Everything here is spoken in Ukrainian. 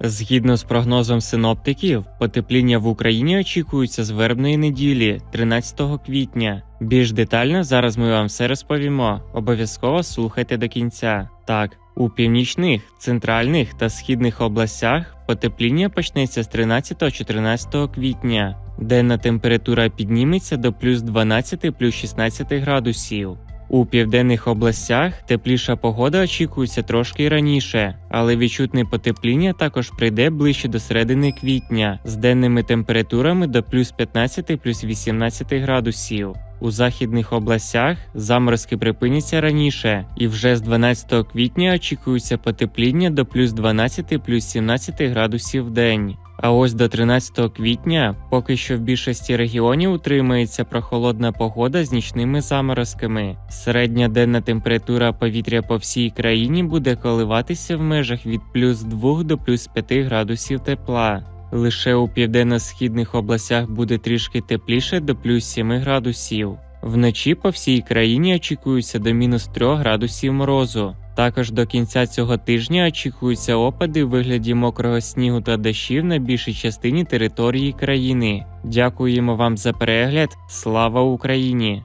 Згідно з прогнозом синоптиків, потепління в Україні очікується з вербної неділі, 13 квітня. Більш детально зараз ми вам все розповімо. Обов'язково слухайте до кінця. Так, у північних, центральних та східних областях потепління почнеться з 13-14 квітня. Денна температура підніметься до плюс 12 плюс 16 градусів. У південних областях тепліша погода очікується трошки раніше, але відчутне потепління також прийде ближче до середини квітня з денними температурами до плюс 15 плюс 18 градусів. У західних областях заморозки припиняться раніше, і вже з 12 квітня очікується потепління до плюс 12 плюс 17 градусів в день. А ось до 13 квітня поки що в більшості регіонів утримується прохолодна погода з нічними заморозками. Середня денна температура повітря по всій країні буде коливатися в межах від плюс 2 до плюс 5 градусів тепла. Лише у південно-східних областях буде трішки тепліше до плюс 7 градусів. Вночі по всій країні очікується до мінус 3 градусів морозу. Також до кінця цього тижня очікуються опади у вигляді мокрого снігу та дощів на більшій частині території країни. Дякуємо вам за перегляд. Слава Україні!